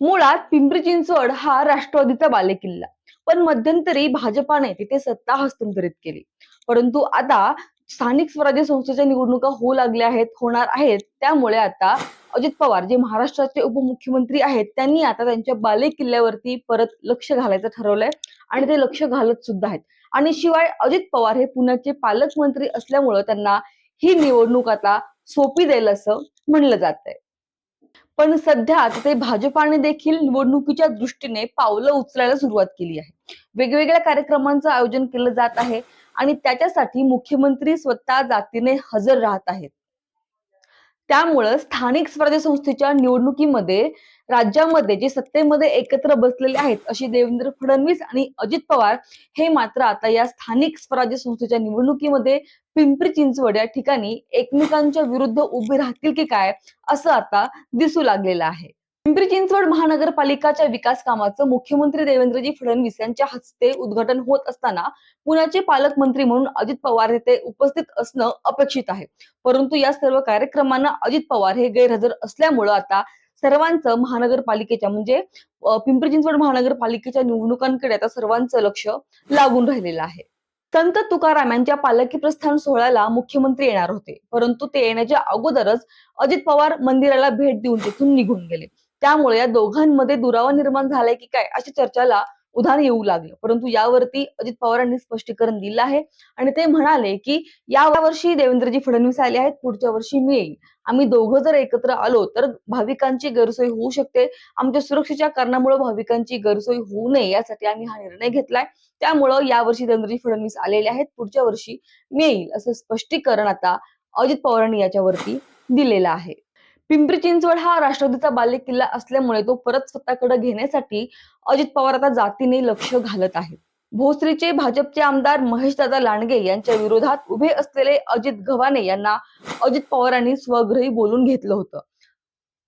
मुळात पिंपरी चिंचवड हा राष्ट्रवादीचा बालेकिल्ला. पण मध्यंतरी भाजपाने तिथे सत्ता हस्तांतरित केली. परंतु आता स्थानिक स्वराज्य संस्थेच्या निवडणुका होऊ लागल्या आहेत होणार आहेत. त्यामुळे आता अजित पवार जे महाराष्ट्राचे उपमुख्यमंत्री आहेत त्यांनी आता त्यांच्या बालेकिल्ल्यावरती परत लक्ष घालायचं ठरवलंय आणि ते लक्ष घालत सुद्धा आहेत. आणि शिवाय अजित पवार हे पुण्याचे पालकमंत्री असल्यामुळं त्यांना ही निवडणूक आता सोपी जाईल असं म्हणलं जात आहे पण सध्या ते भाजपाने देखील निवडणुकीच्या दृष्टीने पावलं उचलायला सुरुवात केली आहे. वेगवेगळ्या कार्यक्रमांचं आयोजन केलं जात आहे आणि त्याच्यासाठी मुख्यमंत्री स्वतः जातीने हजर राहत आहेत. त्यामुळं स्थानिक स्वराज्य संस्थेच्या निवडणुकीमध्ये राज्यामध्ये जे सत्तेमध्ये एकत्र बसलेले आहेत अशी देवेंद्र फडणवीस आणि अजित पवार हे मात्र आता या स्थानिक स्वराज्य संस्थेच्या निवडणुकीमध्ये पिंपरी चिंचवड या ठिकाणी एकमेकांच्या विरुद्ध उभे राहतील की काय असं आता दिसू लागलेलं आहे. पिंपरी चिंचवड महानगरपालिकाच्या विकास कामाचं मुख्यमंत्री देवेंद्रजी फडणवीस यांच्या हस्ते उद्घाटन होत असताना पुण्याचे पालकमंत्री म्हणून अजित पवार येथे उपस्थित असणं अपेक्षित आहे. परंतु या सर्व कार्यक्रमांना अजित पवार हे गैरहजर असल्यामुळं आता सर्वांचं महानगरपालिकेच्या म्हणजे पिंपरी चिंचवड महानगरपालिकेच्या निवडणुकांकडे आता सर्वांचं लक्ष लागून राहिलेलं आहे. संत तुकाराम यांच्या पालखी प्रस्थान सोहळ्याला मुख्यमंत्री येणार होते. परंतु ते येण्याच्या अगोदरच अजित पवार मंदिराला भेट देऊन तिथून निघून गेले. त्यामुळे या दोघांमध्ये दुरावा निर्माण झालाय की काय अशा चर्चाला उधाण येऊ लागलं. परंतु यावरती अजित पवारांनी स्पष्टीकरण दिलं आहे आणि ते म्हणाले की या वर्षी देवेंद्रजी फडणवीस आले आहेत पुढच्या वर्षी मी येईल आम्ही दोघं जर एकत्र आलो तर भाविकांची गैरसोय होऊ शकते. आमच्या सुरक्षेच्या कारणामुळे भाविकांची गैरसोय होऊ नये यासाठी आम्ही हा निर्णय घेतलाय. त्यामुळं यावर्षी देवेंद्रजी फडणवीस आलेले आहेत पुढच्या वर्षी मी येईल असं स्पष्टीकरण आता अजित पवारांनी याच्यावरती दिलेलं आहे. पिंपरी चिंचवड हा राष्ट्रवादीचा बाल्य किल्ला असल्यामुळे तो परत स्वतःकडे घेण्यासाठी अजित पवार आता जातीने लक्ष घालत आहेत. भोसरीचे भाजपचे आमदार महेशदादा लांडगे यांच्या विरोधात उभे असलेले अजित गव्हाणे यांना अजित पवारांनी स्वगृही बोलून घेतलं होतं.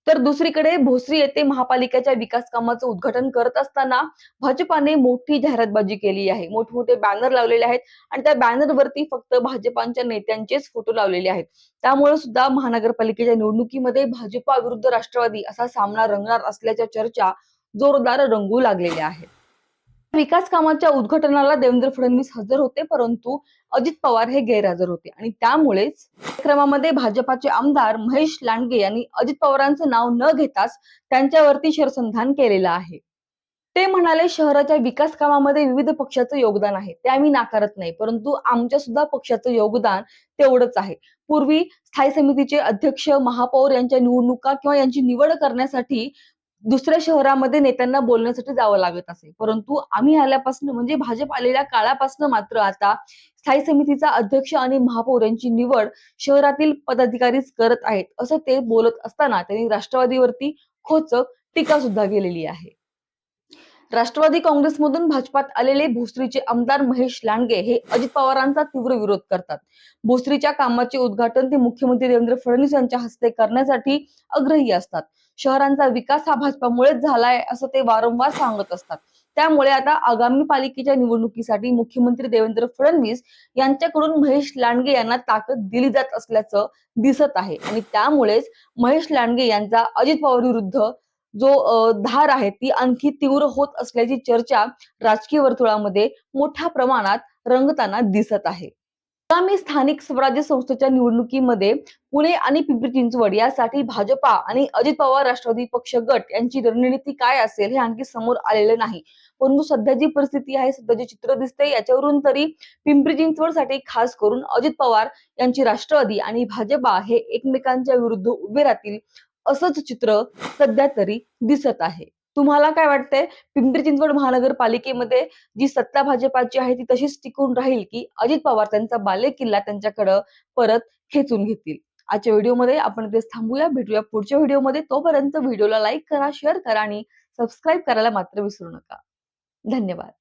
तर दुसरीकडे भोसरी येथे महापालिकेच्या विकास कामाचं उद्घाटन करत असताना भाजपाने मोठी जाहिरातबाजी केली आहे. मोठमोठे बॅनर लावलेले आहेत आणि त्या बॅनरवरती फक्त भाजपांच्या नेत्यांचेच फोटो लावलेले आहेत. त्यामुळे सुद्धा महानगरपालिकेच्या निवडणुकीमध्ये भाजपा विरुद्ध राष्ट्रवादी असा सामना रंगणार असल्याच्या चर्चा जोरदार रंगू लागलेल्या आहेत. विकास कामाच्या उद्घाटनाला देवेंद्र फडणवीस हजर होते परंतु अजित पवार हे गैरहजर होते. आणि त्यामुळेच कार्यक्रमामध्ये भाजपाचे आमदार महेश लांडगे यांनी अजित पवारांचं नाव न घेताच त्यांच्यावरती शरसंधान केलेलं आहे. ते म्हणाले शहराच्या विकास कामामध्ये विविध पक्षाचं योगदान आहे. ते आम्ही नाकारत नाही परंतु आमच्या सुद्धा पक्षाचं योगदान तेवढंच आहे. पूर्वी स्थायी समितीचे अध्यक्ष महापौर यांच्या निवडणुका किंवा यांची निवड करण्यासाठी दुसऱ्या शहरामध्ये नेत्यांना बोलण्यासाठी जावं लागत असे. परंतु आम्ही आल्यापासून म्हणजे भाजप आलेल्या काळापासून मात्र आता स्थायी समितीचा अध्यक्ष आणि महापौर यांची निवड शहरातील पदाधिकारीच करत आहेत असं ते बोलत असताना त्यांनी राष्ट्रवादीवरती खोचक टीका सुद्धा केलेली आहे. राष्ट्रवादी काँग्रेसमधून भाजपात आलेले भोसरीचे आमदार महेश लांडगे हे अजित पवारांचा तीव्र विरोध करतात. भोसरीच्या कामाचे उद्घाटन ते मुख्यमंत्री देवेंद्र फडणवीस यांच्या हस्ते करण्यासाठी आग्रही असतात. शहरांचा विकास हा भाजपामुळेच झालाय असं ते वारंवार सांगत असतात. त्यामुळे आता आगामी पालिकेच्या निवडणुकीसाठी मुख्यमंत्री देवेंद्र फडणवीस यांच्याकडून महेश लांडगे यांना ताकद दिली जात असल्याचं दिसत आहे. आणि त्यामुळेच महेश लांडगे यांचा अजित पवार विरुद्ध जो धार आहे ती आणखी तीव्र होत असल्याची चर्चा राजकीय वर्तुळामध्ये मोठ्या प्रमाणात रंगताना दिसत आहे. आगामी स्थानिक स्वराज्य संस्थेच्या निवडणुकीमध्ये पुणे आणि पिंपरी चिंचवड यासाठी भाजपा आणि अजित पवार राष्ट्रवादी पक्ष गट यांची रणनीती काय असेल हे आणखी समोर आलेले नाही. परंतु सध्या जी परिस्थिती आहे सध्या जे चित्र दिसते याच्यावरून तरी पिंपरी चिंचवडसाठी खास करून अजित पवार यांची राष्ट्रवादी आणि भाजपा हे एकमेकांच्या विरुद्ध उभे राहतील असंच चित्र सध्या तरी दिसत आहे. तुम्हाला काय वाटतंय? पिंपरी चिंचवड महानगरपालिकेमध्ये जी सत्ता भाजपाची आहे ती तशीच टिकून राहील की अजित पवार त्यांचा बालेकिल्ला त्यांच्याकडं परत खेचून घेतील? आजच्या व्हिडिओमध्ये आपण ते थांबूया. भेटूया पुढच्या व्हिडिओमध्ये. तोपर्यंत व्हिडिओला लाईक करा शेअर करा आणि सबस्क्राईब करायला मात्र विसरू नका. धन्यवाद.